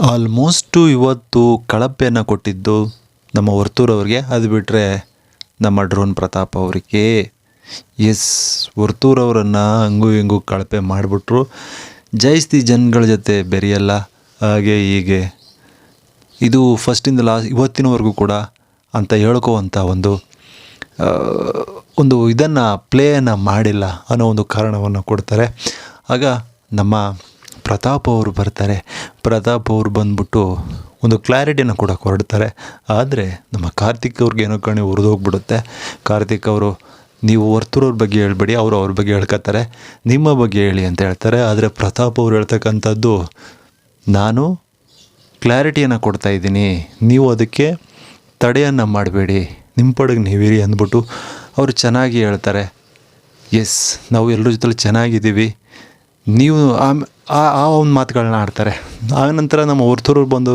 Almost ಇವತ್ತು ಕಳಪೆಯನ್ನು ಕೊಟ್ಟಿದ್ದು ನಮ್ಮ ವರ್ತೂರವ್ರಿಗೆ. ಅದು ಬಿಟ್ಟರೆ ನಮ್ಮ ಡ್ರೋನ್ ಪ್ರತಾಪ್ ಅವರಿಗೆ. ಎಸ್ ವರ್ತೂರವರನ್ನು ಹಂಗೂ ಹಿಂಗೂ ಕಳಪೆ ಮಾಡಿಬಿಟ್ರು. ಜಯಿಸ್ತಿ ಜನಗಳ ಜೊತೆ ಬೆರೆಯಲ್ಲ. ಹಾಗೆ ಹೀಗೆ. ಇದು ಫಸ್ಟಿಂದ ಲಾಸ್ಟ್ ಇವತ್ತಿನವರೆಗೂ ಕೂಡ ಅಂತ ಹೇಳ್ಕೋವಂಥ ಒಂದು ಒಂದು ಇದನ್ನು, ಪ್ಲೇಯನ್ನು ಮಾಡಿಲ್ಲ ಅನ್ನೋ ಒಂದು ಕಾರಣವನ್ನು ಕೊಡ್ತಾರೆ. ಆಗ ನಮ್ಮ ಪ್ರತಾಪ್ ಅವರು ಬರ್ತಾರೆ. ಪ್ರತಾಪ್ ಅವ್ರು ಬಂದ್ಬಿಟ್ಟು ಒಂದು ಕ್ಲಾರಿಟಿನ ಕೂಡ ಹೊರಡ್ತಾರೆ ಆದರೆ ನಮ್ಮ ಕಾರ್ತಿಕ್ ಅವ್ರಿಗೆ ಏನೋ ಕಣಿ ಹೋಗ್ಬಿಡುತ್ತೆ. ಕಾರ್ತಿಕ್ ಅವರು, ನೀವು ವರ್ತೂರವ್ರ ಬಗ್ಗೆ ಹೇಳ್ಬೇಡಿ, ಅವರು ಅವ್ರ ಬಗ್ಗೆ ಹೇಳ್ಕೊತಾರೆ ನಿಮ್ಮ ಬಗ್ಗೆ ಹೇಳಿ ಅಂತ ಹೇಳ್ತಾರೆ. ಆದರೆ ಪ್ರತಾಪ್ ಅವ್ರು ಹೇಳ್ತಕ್ಕಂಥದ್ದು, ನಾನು ಕ್ಲಾರಿಟಿಯನ್ನು ಕೊಡ್ತಾ ಇದ್ದೀನಿ. ನೀವು ಅದಕ್ಕೆ ತಡೆಯನ್ನು ಮಾಡಬೇಡಿ. ನಿಮ್ಮ ಪಡೆಗೆ ನೀವಿರಿ ಅಂದ್ಬಿಟ್ಟು ಅವರು ಚೆನ್ನಾಗಿ ಹೇಳ್ತಾರೆ. ಎಸ್, ನಾವು ಎಲ್ಲರ ಜೊತೆಲಿ ಚೆನ್ನಾಗಿದ್ದೀವಿ. ನೀವು ಆಮ್ ಆ ಆ ಒಂದು ಮಾತುಗಳನ್ನ ಆಡ್ತಾರೆ. ಆ ನಂತರ ನಮ್ಮ ಹೊರ್ತೂರವ್ರು ಬಂದು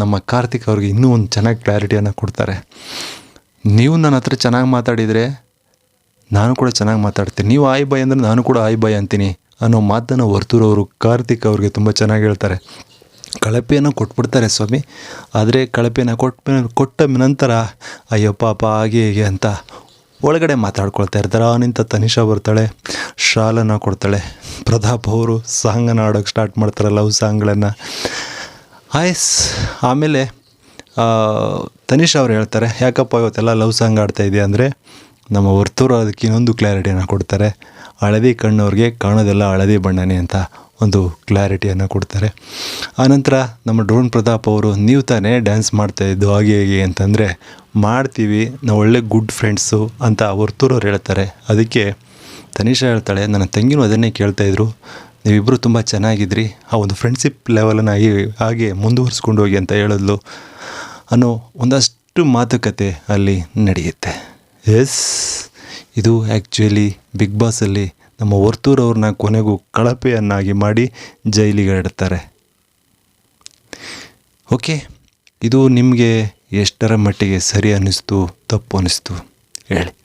ನಮ್ಮ ಕಾರ್ತಿಕ್ ಅವ್ರಿಗೆ ಇನ್ನೂ ಒಂದು ಚೆನ್ನಾಗಿ ಕ್ಲಾರಿಟಿಯನ್ನು ಕೊಡ್ತಾರೆ. ನೀವು ನನ್ನ ಹತ್ರ ಚೆನ್ನಾಗಿ ಮಾತಾಡಿದರೆ ನಾನು ಕೂಡ ಚೆನ್ನಾಗಿ ಮಾತಾಡ್ತೀನಿ. ನೀವು ಆಯ್ ಬಾಯ್ ಅಂದರೆ ನಾನು ಕೂಡ ಆಯ್ ಬಾಯ್ ಅಂತೀನಿ ಅನ್ನೋ ಮಾತನ್ನು ಅವರು, ಕಾರ್ತಿಕ್ ಅವ್ರಿಗೆ ತುಂಬ ಚೆನ್ನಾಗಿ ಹೇಳ್ತಾರೆ. ಕಳಪೆಯನ್ನು ಕೊಟ್ಬಿಡ್ತಾರೆ ಸ್ವಾಮಿ. ಆದರೆ ಕಳಪೆಯನ್ನು ಕೊಟ್ಟ ಕೊಟ್ಟ ನಂತರ ಅಯ್ಯೋ ಪಾಪ ಹಾಗೆ ಹೀಗೆ ಅಂತ ಒಳಗಡೆ ಮಾತಾಡ್ಕೊಳ್ತಾ ಇರ್ತಾರೆ. ಆ ನಿಂತ ತನಿಷಾ ಬರ್ತಾಳೆ ಶಾಲನ ಕೊಡ್ತಾಳೆ. ಪ್ರತಾಪ್ ಅವರು ಸಾಂಗನ್ನು ಆಡೋಕ್ಕೆ ಸ್ಟಾರ್ಟ್ ಮಾಡ್ತಾರೆ ಲವ್ ಸಾಂಗ್ಗಳನ್ನು. ಆಯ್ಸ್ ಆಮೇಲೆ ತನಿಷ್ ಅವ್ರು ಹೇಳ್ತಾರೆ, ಯಾಕಪ್ಪ ಇವತ್ತೆಲ್ಲ ಲವ್ ಸಾಂಗ್ ಆಡ್ತಾ ಇದೆಯಾ? ಅಂದರೆ, ನಮ್ಮ ವರ್ತೂರು ಅದಕ್ಕೆ ಇನ್ನೊಂದು ಕ್ಲಾರಿಟಿಯನ್ನು ಕೊಡ್ತಾರೆ. ಹಳದಿ ಕಣ್ಣವ್ರಿಗೆ ಕಾಣೋದೆಲ್ಲ ಹಳದಿ ಬಣ್ಣನೇ ಅಂತ ಒಂದು ಕ್ಲಾರಿಟಿಯನ್ನು ಕೊಡ್ತಾರೆ. ಆನಂತರ ನಮ್ಮ ಡ್ರೋನ್ ಪ್ರತಾಪ್ ಅವರು, ನೀವು ತಾನೇ ಡ್ಯಾನ್ಸ್ ಮಾಡ್ತಾಯಿದ್ದು ಹಾಗೆ ಹೇಗೆ ಅಂತಂದರೆ, ಮಾಡ್ತೀವಿ, ನಾವು ಒಳ್ಳೆ ಗುಡ್ ಫ್ರೆಂಡ್ಸು ಅಂತ ವರ್ತೂರವ್ರು ಹೇಳ್ತಾರೆ. ಅದಕ್ಕೆ ತನಿಷಾ ಹೇಳ್ತಾಳೆ, ನನ್ನ ತಂಗಿನೂ ಅದನ್ನೇ ಕೇಳ್ತಾಯಿದ್ರು ನೀವಿಬ್ಬರು ತುಂಬ ಚೆನ್ನಾಗಿದ್ರಿ. ಆ ಒಂದು ಫ್ರೆಂಡ್ಶಿಪ್ ಲೆವೆಲನ್ನು ಹಾಗೆ ಮುಂದುವರಿಸ್ಕೊಂಡು ಹೋಗಿ ಅಂತ ಹೇಳಿದ್ಲು. ಅನ್ನೋ ಒಂದಷ್ಟು ಮಾತುಕತೆ ಅಲ್ಲಿ ನಡೆಯುತ್ತೆ. ಎಸ್ ಇದು ಆ್ಯಕ್ಚುಲಿ ಬಿಗ್ ಬಾಸಲ್ಲಿ ನಮ್ಮ ವರ್ತೂರವ್ರನ್ನ ಕೊನೆಗೂ ಕಳಪೆಯನ್ನಾಗಿ ಮಾಡಿ ಜೈಲಿಗೆ ಇಡ್ತಾರೆ. ಓಕೆ ಇದು ನಿಮಗೆ ಎಷ್ಟರ ಮಟ್ಟಿಗೆ ಸರಿ ಅನ್ನಿಸ್ತು, ತಪ್ಪು ಅನ್ನಿಸ್ತು? ಹೇಳಿ.